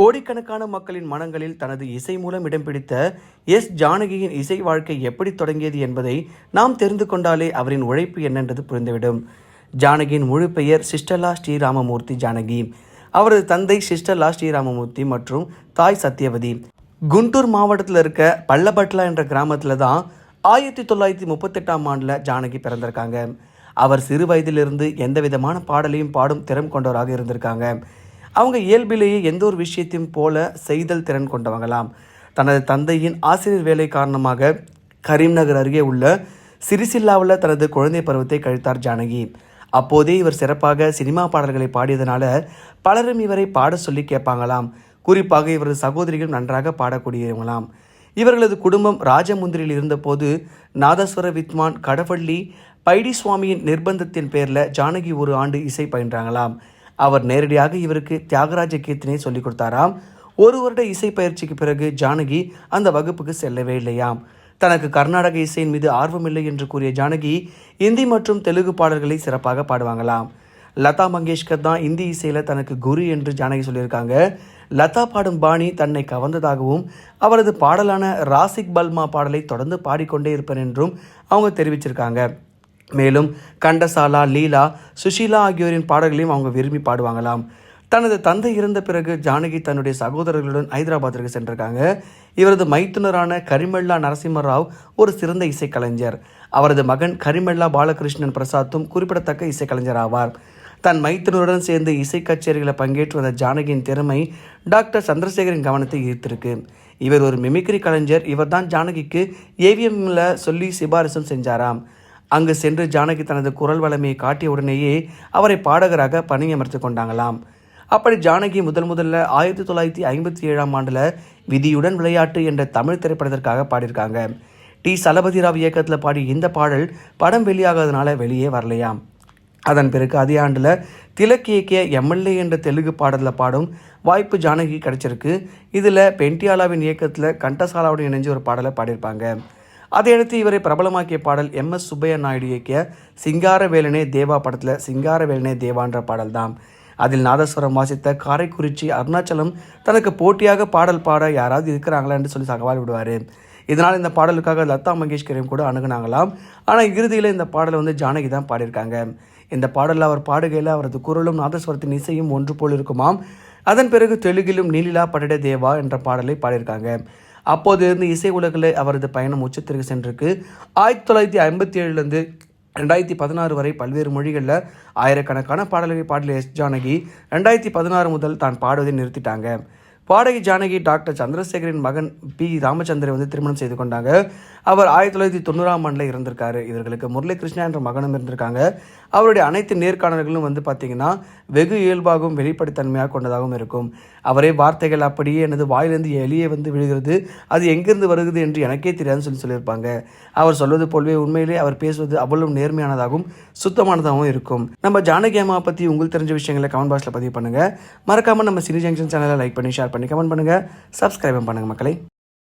கோடிக்கணக்கான மக்களின் மனங்களில் தனது இசை மூலம் இடம் பிடித்த எஸ் ஜானகியின் இசை வாழ்க்கை எப்படி தொடங்கியது என்பதை நாம் தெரிந்து கொண்டாலே அவரின் உழைப்பு என்னென்றது புரிந்துவிடும். ஜானகியின் முழு பெயர் சிஸ்டலா ஸ்ரீராமமூர்த்தி ஜானகி. அவரது தந்தை சிஸ்டலா ஸ்ரீராமமூர்த்தி மற்றும் தாய் சத்யவதி. குண்டூர் மாவட்டத்தில் இருக்க பள்ளபட்லா என்ற கிராமத்தில் தான் ஆயிரத்தி தொள்ளாயிரத்தி முப்பத்தெட்டாம் ஆண்டில் ஜானகி பிறந்திருக்காங்க. அவர் சிறு வயதிலிருந்து எந்த விதமான பாடலையும் பாடும் திறம் கொண்டவராக இருந்திருக்காங்க. அவங்க இயல்பிலேயே எந்த ஒரு விஷயத்தையும் போல செய்தல் திறன் கொண்டவங்களாம். தனது தந்தையின் ஆசிரியர் வேலை காரணமாக கரீம்நகர் அருகே உள்ள சிறிசில்லாவில் தனது குழந்தை பருவத்தை கழித்தார் ஜானகி. அப்போதே இவர் சிறப்பாக சினிமா பாடல்களை பாடியதனால பலரும் இவரை பாட சொல்லி கேட்பாங்களாம். குறிப்பாக இவரது சகோதரிகள் நன்றாக பாடக்கூடியவங்களாம். இவர்களது குடும்பம் ராஜமுந்திரியில் இருந்தபோது நாதஸ்வர வித்வான் கடவள்ளி பைடி சுவாமியின் நிர்பந்தத்தின் பேரில் ஜானகி ஒரு ஆண்டு இசை பயின்றாங்களாம். அவர் நேரடியாக இவருக்கு தியாகராஜ கீர்த்தனை சொல்லிக் கொடுத்தாராம். ஒரு வருட இசை பயிற்சிக்கு பிறகு ஜானகி அந்த வகுப்புக்கு செல்லவே இல்லையாம். தனக்கு கர்நாடக இசையின் மீது ஆர்வமில்லை என்று கூறிய ஜானகி இந்தி மற்றும் தெலுங்கு பாடல்களை சிறப்பாக பாடுவாங்களாம். லதா மங்கேஷ்கர் தான் இந்தி இசையில் தனக்கு குரு என்று ஜானகி சொல்லியிருக்காங்க. லதா பாடும் பாணி தன்னை கவர்ந்ததாகவும் அவரது பாடலான ராசிக் பல்மா பாடலை தொடர்ந்து பாடிக்கொண்டே இருப்பேன் என்றும் அவங்க தெரிவிச்சிருக்காங்க. மேலும் கண்டசாலா லீலா சுஷீலா ஆகியோரின் பாடல்களையும் அவங்க விரும்பி பாடுவாங்களாம். தனது தந்தை இறந்த பிறகு ஜானகி தன்னுடைய சகோதரர்களுடன் ஹைதராபாத்திற்கு சென்றிருக்காங்க. இவரது மைத்துனரான கரிமல்லா நரசிம்ம ராவ் ஒரு சிறந்த இசைக்கலைஞர். அவரது மகன் கரிமல்லா பாலகிருஷ்ணன் பிரசாத்தும் குறிப்பிடத்தக்க இசைக்கலைஞர் ஆவார் தன் மைத்துனருடன் சேர்ந்து இசை கச்சேரிகளை பங்கேற்று வந்த ஜானகியின் திறமை டாக்டர் சந்திரசேகரின் கவனத்தை ஈர்த்திருக்கு. இவர் ஒரு மிமிக்ரி கலைஞர். இவர்தான் ஜானகிக்கு ஏவிஎம்ல சொல்லி சிபாரிசும் செஞ்சாராம். அங்கு சென்று ஜானகி தனது குரல் வளமையை காட்டிய உடனேயே அவரை பாடகராக பணியமர்த்து கொண்டாங்களாம். அப்படி ஜானகி முதல் முதல்ல ஆயிரத்தி தொள்ளாயிரத்தி ஐம்பத்தி ஏழாம் ஆண்டில் விதியுடன் விளையாட்டு என்ற தமிழ் திரைப்படத்திற்காக பாடியிருக்காங்க. டி. சலபதி ராவ் இயக்கத்தில் பாடிய இந்த பாடல் படம் வெளியாகாதனால வெளியே வரலையாம். அதன் பிறகு அதே ஆண்டில் திலக் இயக்கிய எம்எல்ஏ என்ற தெலுங்கு பாடலில் பாடும் வாய்ப்பு ஜானகி கிடைச்சிருக்கு. இதில் பென்டியாலாவின் இயக்கத்தில் கண்டசாலாவுடன் இணைஞ்சு ஒரு பாடலை பாடியிருப்பாங்க. அதையடுத்து இவரை பிரபலமாக்கிய பாடல் எம் எஸ் சுப்பையா நாயுடு இயக்கிய சிங்கார வேலனே தேவா படத்தில் சிங்கார வேலனே தேவான்ற பாடல் தான் அதில் நாதஸ்வரம் வாசித்த காரைக்குறிச்சி அருணாச்சலம் தனக்கு போட்டியாக பாடல் பாட யாராவது இருக்கிறாங்களா என்று சொல்லி சவால் விடுவார். இதனால் இந்த பாடலுக்காக லதா மங்கேஷ்கரையும் கூட அணுகுனாங்களாம். ஆனால் இறுதியில் இந்த பாடலை வந்து ஜானகி தான் பாடியிருக்காங்க. இந்த பாடலில் அவர் பாடுகையில் அவரது குரலும் நாதஸ்வரத்தின் இசையும் ஒன்று போல் இருக்குமாம். அதன் பிறகு தெலுங்கிலும் நீலிலா படடே தேவா என்ற பாடலை பாடியிருக்காங்க. அப்போது இருந்து இசை உலகில் அவரது பயணம் உச்சத்திற்கு சென்றிருக்கு. ஆயிரத்தி தொள்ளாயிரத்தி ஐம்பத்தி ஏழுலேருந்து ரெண்டாயிரத்தி பதினாறு வரை பல்வேறு மொழிகளில் ஆயிரக்கணக்கான பாடல்களை பாடல எஸ் ஜானகி ரெண்டாயிரத்தி பதினாறு முதல் தான் பாடுவதை நிறுத்திட்டாங்க. பாடகி ஜானகி டாக்டர் சந்திரசேகரின் மகன் பி ராமச்சந்திரன் வந்து திருமணம் செய்து கொண்டாங்க. அவர் ஆயிரத்தி தொள்ளாயிரத்தி தொண்ணூறாம் ஆண்டில் இருந்திருக்காரு இவர்களுக்கு முரளிகிருஷ்ணா என்ற மகனும் இருந்திருக்காங்க. அவருடைய அனைத்து நேர்காணல்களும் வந்து பார்த்தீங்கன்னா வெகு இயல்பாகவும் வெளிப்படைத்தன்மையாக கொண்டதாகவும் இருக்கும். அவரே வார்த்தைகள் அப்படியே எனது வாயிலிருந்து எளியே வந்து விழுகிறது. அது எங்கிருந்து வருகிறது என்று எனக்கே தெரியாதுன்னு சொல்லி சொல்லியிருப்பாங்க. அவர் சொல்வது போலவே உண்மையிலே அவர் பேசுவது அவ்வளவு நேர்மையானதாகவும் சுத்தமானதாகவும் இருக்கும். நம்ம ஜானகி அம்மா பற்றி உங்களுக்கு தெரிஞ்ச விஷயங்களை கமெண்ட் பாக்ஸில் பதிவு பண்ணுங்கள் மறக்காமல் நம்ம சினி ஜங்ஷன் சேனலை லைக் பண்ணி ஷேர் பண்ணி பண்ணி கமெண்ட் பண்ணுங்கள் சப்ஸ்கிரைபும் பண்ணுங்கள் மக்களை.